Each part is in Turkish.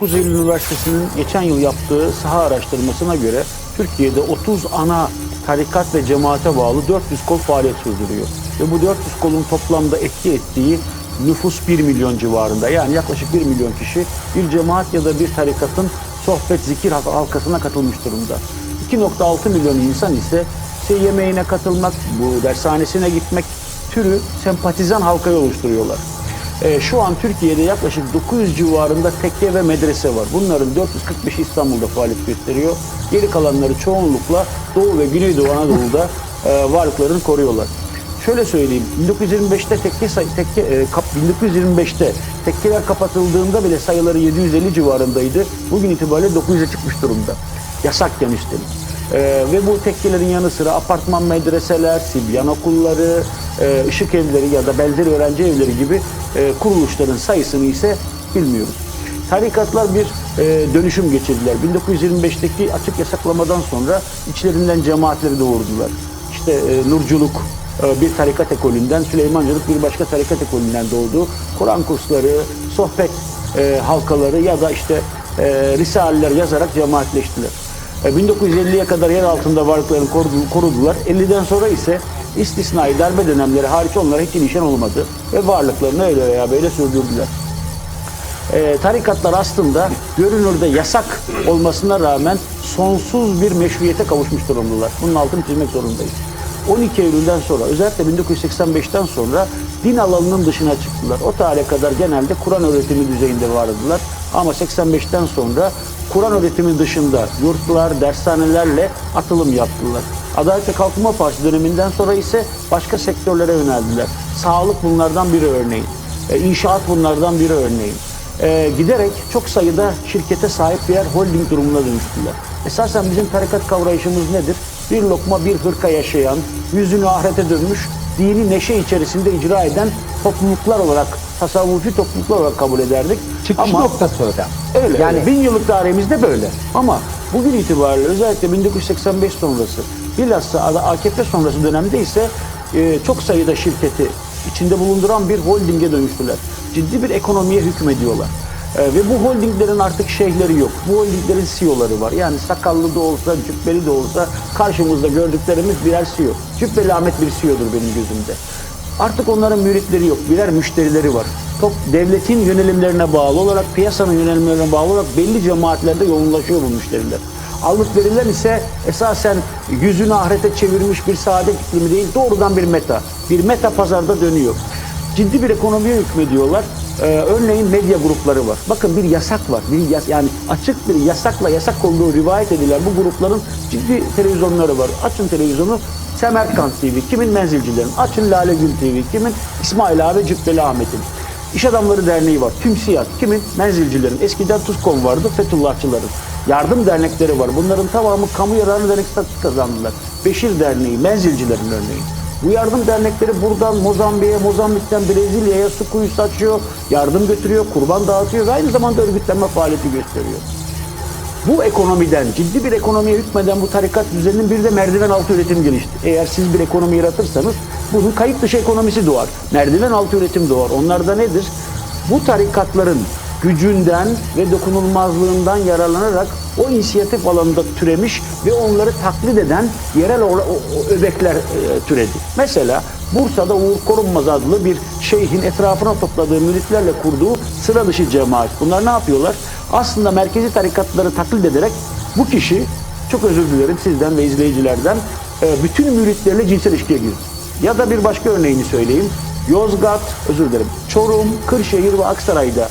Kuzey Üniversitesi'nin geçen yıl yaptığı saha araştırmasına göre Türkiye'de 30 ana tarikat ve cemaate bağlı 400 kol faaliyet sürdürüyor. Ve bu 400 kolun toplamda etki ettiği nüfus 1 milyon civarında. Yani yaklaşık 1 milyon kişi bir cemaat ya da bir tarikatın sohbet zikir halkasına katılmış durumda. 2.6 milyon insan ise işte yemeğine katılmak, bu dershanesine gitmek türü sempatizan halkayı oluşturuyorlar. Ee, şu an Türkiye'de yaklaşık 900 civarında tekke ve medrese var. Bunların 445'i İstanbul'da faaliyet gösteriyor. Geri kalanları çoğunlukla Doğu ve Güneydoğu Anadolu'da e, varlıklarını koruyorlar. Şöyle söyleyeyim, 1925'te tekke, tekke e, kap- 1925'te tekkeler kapatıldığında bile sayıları 750 civarındaydı. Bugün itibariyle 900'e çıkmış durumda. Yasakken üstelik. Ee, ve bu tekkelerin yanı sıra apartman medreseler, Sibyan okulları, e, ışık evleri ya da benzeri öğrenci evleri gibi e, kuruluşların sayısını ise bilmiyoruz. Tarikatlar bir e, dönüşüm geçirdiler. 1925'teki açık yasaklamadan sonra içlerinden cemaatleri doğurdular. İşte e, Nurculuk e, bir tarikat ekolünden, Süleymancılık bir başka tarikat ekolünden doğdu. Kur'an kursları, sohbet e, halkaları ya da işte e, risaleler yazarak cemaatleştiler. E, 1950'ye kadar yer altında varlıklarını korudu- korudular. 50'den sonra ise istisnai darbe dönemleri hariç onlara hiç ilişen olmadı ve varlıklarını öyle veya böyle sürdürdüler. E, tarikatlar aslında görünürde yasak olmasına rağmen sonsuz bir meşruiyete kavuşmuş durumdalar. Bunun altını çizmek zorundayız. 12 Eylül'den sonra özellikle 1985'ten sonra din alanının dışına çıktılar. O tarihe kadar genelde Kur'an öğretimi düzeyinde vardılar. Ama 85'ten sonra Kur'an öğretimi dışında yurtlar, dershanelerle atılım yaptılar. Adalet ve Kalkınma Partisi döneminden sonra ise başka sektörlere yöneldiler. Sağlık bunlardan biri örneğin. E, İnşaat bunlardan biri örneğin. E, giderek çok sayıda şirkete sahip birer holding durumuna dönüştüler. Esasen bizim tarikat kavrayışımız nedir? Bir lokma bir hırka yaşayan, yüzünü ahirete dönmüş, dini neşe içerisinde icra eden topluluklar olarak, tasavvufi topluluklar olarak kabul ederdik. Çıkış noktası hocam. Öyle. Yani Yani bin yıllık tarihimizde böyle. Ama bugün itibariyle özellikle 1985 sonrası, bilhassa AKP sonrası dönemde ise e, çok sayıda şirketi içinde bulunduran bir holdinge dönüştüler. Ciddi bir ekonomiye hükmediyorlar. E, ve bu holdinglerin artık şeyhleri yok. Bu holdinglerin CEO'ları var. Yani sakallı da olsa, cübbeli de olsa karşımızda gördüklerimiz birer CEO. Cübbeli Ahmet bir CEO'dur benim gözümde. Artık onların müritleri yok, birer müşterileri var. Top devletin yönelimlerine bağlı olarak, piyasanın yönelimlerine bağlı olarak belli cemaatlerde yoğunlaşıyor bu müşteriler. Aldık verilen ise esasen yüzünü ahirete çevirmiş bir saadet iklimi değil, doğrudan bir meta. Bir meta pazarda dönüyor. Ciddi bir ekonomiye hükmediyorlar. Ee, örneğin medya grupları var. Bakın bir yasak var. Bir yas yani açık bir yasakla yasak olduğu rivayet edilen bu grupların ciddi televizyonları var. Açın televizyonu Semerkant TV, kimin menzilcilerin, açın Lale Gül TV, kimin İsmail abi Cübbeli Ahmet'in. İş Adamları Derneği var, TÜMSİAD, kimin menzilcilerin, eskiden TUSKON vardı, Fethullahçıların. Yardım dernekleri var, bunların tamamı kamu yararı dernek statüsü kazandılar. Beşir Derneği, menzilcilerin örneği. Bu yardım dernekleri buradan Mozambik'e, Mozambik'ten Brezilya'ya su kuyusu açıyor, yardım götürüyor, kurban dağıtıyor ve aynı zamanda örgütlenme faaliyeti gösteriyor. Bu ekonomiden, ciddi bir ekonomiye hükmeden bu tarikat düzeninin bir de merdiven altı üretim gelişti. Eğer siz bir ekonomi yaratırsanız bunun kayıt dışı ekonomisi doğar. Merdiven altı üretim doğar. Onlar da nedir? Bu tarikatların gücünden ve dokunulmazlığından yararlanarak o inisiyatif alanında türemiş ve onları taklit eden yerel öbekler e, türedi. Mesela Bursa'da Uğur Korunmaz adlı bir şeyhin etrafına topladığı müritlerle kurduğu sıra dışı cemaat. Bunlar ne yapıyorlar? Aslında merkezi tarikatları taklit ederek bu kişi, çok özür dilerim sizden ve izleyicilerden, e, bütün müritleriyle cinsel ilişkiye girdi. Ya da bir başka örneğini söyleyeyim. Yozgat, özür dilerim, Çorum, Kırşehir ve Aksaray'da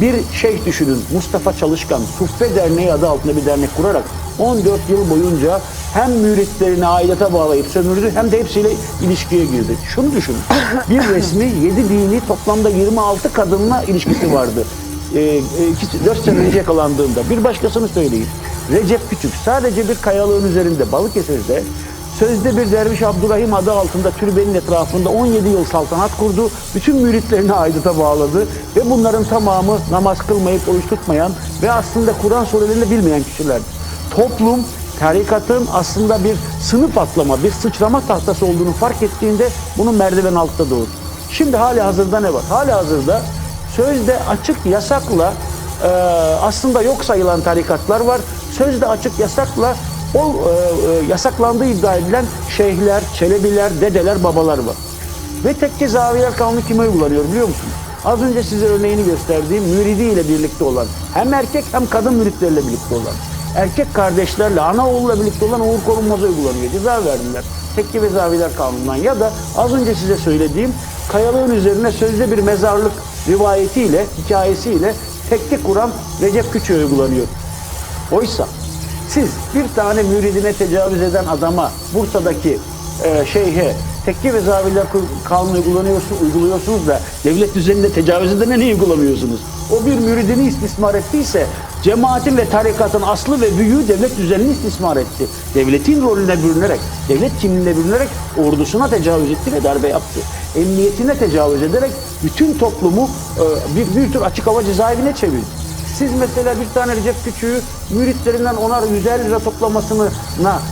bir şeyh düşünün Mustafa Çalışkan Suffe Derneği adı altında bir dernek kurarak 14 yıl boyunca hem müritlerini aidata bağlayıp sömürdü hem de hepsiyle ilişkiye girdi. Şunu düşünün. Bir resmi 7 dini toplamda 26 kadınla ilişkisi vardı. Ee, 4 sene önce yakalandığında. Bir başkasını söyleyeyim. Recep Küçük sadece bir kayalığın üzerinde Balıkesir'de Sözde bir derviş Abdurrahim adı altında türbenin etrafında 17 yıl saltanat kurdu. Bütün müritlerini aydıta bağladı. Ve bunların tamamı namaz kılmayıp oruç tutmayan ve aslında Kur'an surelerini bilmeyen kişilerdi. Toplum tarikatın aslında bir sınıf atlama, bir sıçrama tahtası olduğunu fark ettiğinde bunun merdiven altta doğdu. Şimdi hali hazırda ne var? Hali hazırda sözde açık yasakla e, aslında yok sayılan tarikatlar var. Sözde açık yasakla o e, e, yasaklandığı iddia edilen şeyhler, çelebiler, dedeler, babalar var. Ve tekke zaviyeler kanunu kime uygulanıyor biliyor musunuz? Az önce size örneğini gösterdiğim müridiyle birlikte olan, hem erkek hem kadın müritlerle birlikte olan, erkek kardeşlerle, ana oğulla birlikte olan uğur korunmazı uygulanıyor. Ceza verdiler. Tekke ve zaviyeler kanunundan ya da az önce size söylediğim kayalığın üzerine sözde bir mezarlık rivayetiyle, hikayesiyle tekke kuran Recep Küçük'e uygulanıyor. Oysa siz bir tane müridine tecavüz eden adama Bursa'daki e, şeyhe tekke ve zaviyeler kanunu uyguluyorsunuz, uyguluyorsunuz da devlet düzeninde tecavüz edene ne uygulamıyorsunuz? O bir müridini istismar ettiyse cemaatin ve tarikatın aslı ve büyüğü devlet düzenini istismar etti. Devletin rolüne bürünerek, devlet kimliğine bürünerek ordusuna tecavüz etti ve darbe yaptı. Emniyetine tecavüz ederek bütün toplumu e, bir, bir tür açık hava cezaevine çevirdi. Siz mesela bir tane Recep Küçük'ü müritlerinden onar 150 lira toplamasına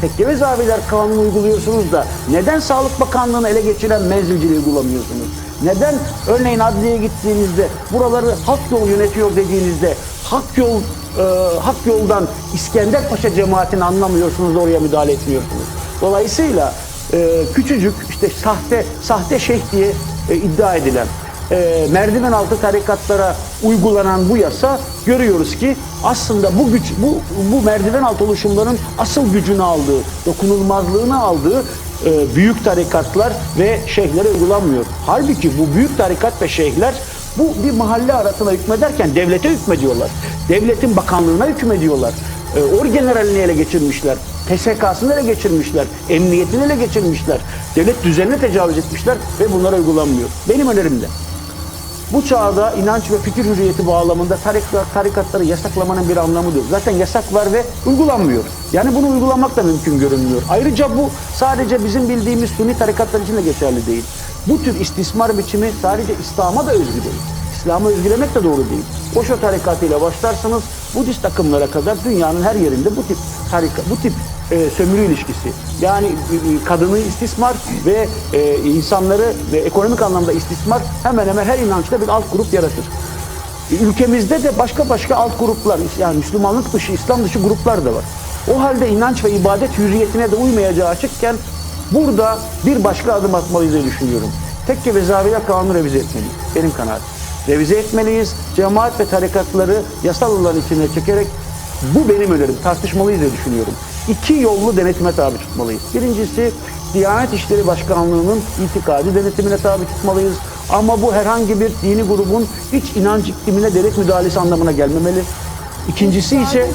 tekke ve zaviyeler kanunu uyguluyorsunuz da neden Sağlık Bakanlığı'nı ele geçiren menzilciliği uygulamıyorsunuz? Neden örneğin adliyeye gittiğinizde buraları hak yol yönetiyor dediğinizde hak yol e, hak yoldan İskender Paşa cemaatini anlamıyorsunuz oraya müdahale etmiyorsunuz. Dolayısıyla e, küçücük işte sahte sahte şeyh diye e, iddia edilen e, merdiven altı tarikatlara uygulanan bu yasa görüyoruz ki aslında bu güç bu bu merdiven altı oluşumların asıl gücünü aldığı, dokunulmazlığını aldığı e, büyük tarikatlar ve şeyhlere uygulanmıyor. Halbuki bu büyük tarikat ve şeyhler bu bir mahalle arasına hükmederken devlete hükmediyorlar. Devletin bakanlığına hükmediyorlar. E, orgeneralini ele geçirmişler. PSK'sını ele geçirmişler. Emniyetini ele geçirmişler. Devlet düzenine tecavüz etmişler ve bunlara uygulanmıyor. Benim önerim de bu çağda inanç ve fikir hürriyeti bağlamında tarikatlar, tarikatları yasaklamanın bir anlamı yok. Zaten yasak var ve uygulanmıyor. Yani bunu uygulamak da mümkün görünmüyor. Ayrıca bu sadece bizim bildiğimiz sünni tarikatlar için de geçerli değil. Bu tür istismar biçimi sadece İslam'a da özgü değil. İslam'ı özgülemek de doğru değil. Osho tarikatıyla başlarsanız Budist akımlara kadar dünyanın her yerinde bu tip tarika, bu tip e, sömürü ilişkisi. Yani e, kadını istismar ve e, insanları ve ekonomik anlamda istismar hemen hemen her inançta bir alt grup yaratır. E, Ülkemizde de başka başka alt gruplar, yani Müslümanlık dışı, İslam dışı gruplar da var. O halde inanç ve ibadet hürriyetine de uymayacağı açıkken burada bir başka adım atmalıyız diye düşünüyorum. Tekke ve zaviye kanunu revize etmeliyiz. Benim kanaatim. Revize etmeliyiz. Cemaat ve tarikatları yasal alan içine çekerek bu benim önerim. Tartışmalıyız diye düşünüyorum. İki yollu denetime tabi tutmalıyız. Birincisi Diyanet İşleri Başkanlığı'nın itikadi denetimine tabi tutmalıyız. Ama bu herhangi bir dini grubun iç inanç iklimine devlet müdahalesi anlamına gelmemeli. İkincisi ise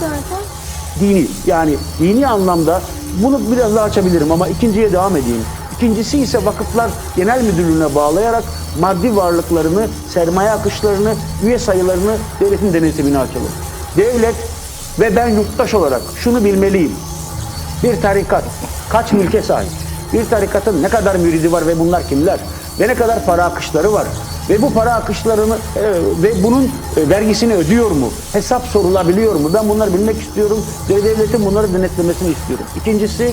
dini yani dini anlamda bunu biraz daha açabilirim ama ikinciye devam edeyim. İkincisi ise vakıflar genel müdürlüğüne bağlayarak maddi varlıklarını, sermaye akışlarını, üye sayılarını devletin denetimine açalım. Devlet ve ben yurttaş olarak şunu bilmeliyim. Bir tarikat kaç mülke sahip? Bir tarikatın ne kadar müridi var ve bunlar kimler? Ve ne kadar para akışları var? Ve bu para akışlarını e, ve bunun e, vergisini ödüyor mu? Hesap sorulabiliyor mu? Ben bunları bilmek istiyorum ve devletin bunları denetlemesini istiyorum. İkincisi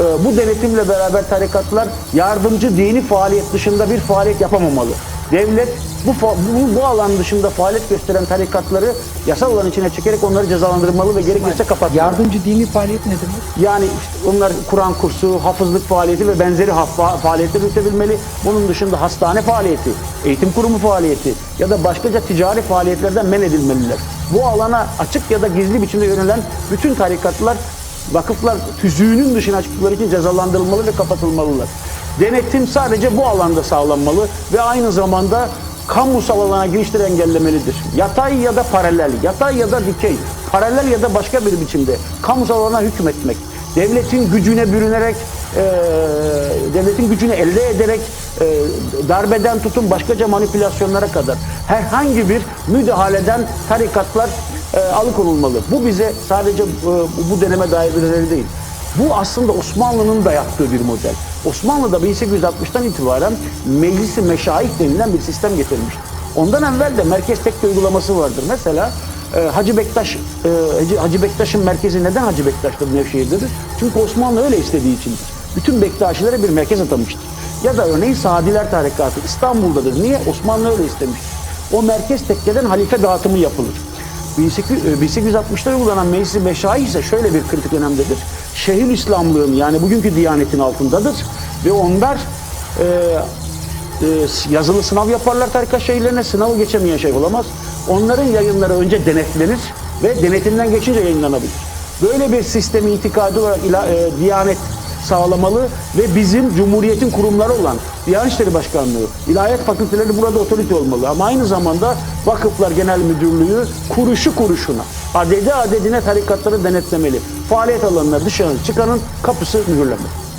e, bu denetimle beraber tarikatlar yardımcı dini faaliyet dışında bir faaliyet yapamamalı. Devlet bu, fa- bu, bu alan dışında faaliyet gösteren tarikatları yasal alan içine çekerek onları cezalandırmalı ve gerekirse kapatmalı. Yardımcı dini faaliyet ne demek? Yani işte onlar Kur'an kursu, hafızlık faaliyeti ve benzeri haf- faaliyetler yürütebilmeli. Bunun dışında hastane faaliyeti, eğitim kurumu faaliyeti ya da başkaca ticari faaliyetlerden men edilmeliler. Bu alana açık ya da gizli biçimde yönelen bütün tarikatlar, vakıflar tüzüğünün dışına çıktıkları için cezalandırılmalı ve kapatılmalılar. Denetim sadece bu alanda sağlanmalı ve aynı zamanda kamusal alana girişleri engellemelidir. Yatay ya da paralel, yatay ya da dikey, paralel ya da başka bir biçimde kamusal alana hükmetmek, devletin gücüne bürünerek, e, devletin gücünü elde ederek e, darbeden tutun başkaca manipülasyonlara kadar herhangi bir müdahaleden tarikatlar e, alıkonulmalı. Bu bize sadece e, bu deneme dair bir öneri değil. Bu aslında Osmanlı'nın dayattığı bir model. Osmanlı'da 1860'tan itibaren meclisi meşayih denilen bir sistem getirmiştir. Ondan evvel de merkez tekke uygulaması vardır. Mesela e, Hacı Bektaş, e, Hacı- Hacı Bektaş'ın merkezi neden Hacı Bektaş'tır Nevşehir'dedir? Çünkü Osmanlı öyle istediği içindir. Bütün Bektaşilere bir merkez atamıştır. Ya da örneğin Sadiler Tarikatı İstanbul'dadır. Niye? Osmanlı öyle istemiştir. O merkez tekkeden halife dağıtımı yapılır. 1800 e, 1860'ta uygulanan Meclis-i Meşayi ise şöyle bir kritik önemdedir. Şehir İslamlığın yani bugünkü Diyanet'in altındadır ve onlar e, e, yazılı sınav yaparlar tarikat şehirlerine. Sınavı geçemeyen şey olamaz. Onların yayınları önce denetlenir ve denetimden geçince yayınlanabilir. Böyle bir sistemi itikadi olarak ila, e, Diyanet sağlamalı ve bizim Cumhuriyet'in kurumları olan Diyanet İşleri Başkanlığı, ilahiyat fakülteleri burada otorite olmalı. Ama aynı zamanda Vakıflar Genel Müdürlüğü kuruşu kuruşuna, adedi adedine tarikatları denetlemeli. Faaliyet alanına dışarı çıkanın kapısı mühürlenmeli.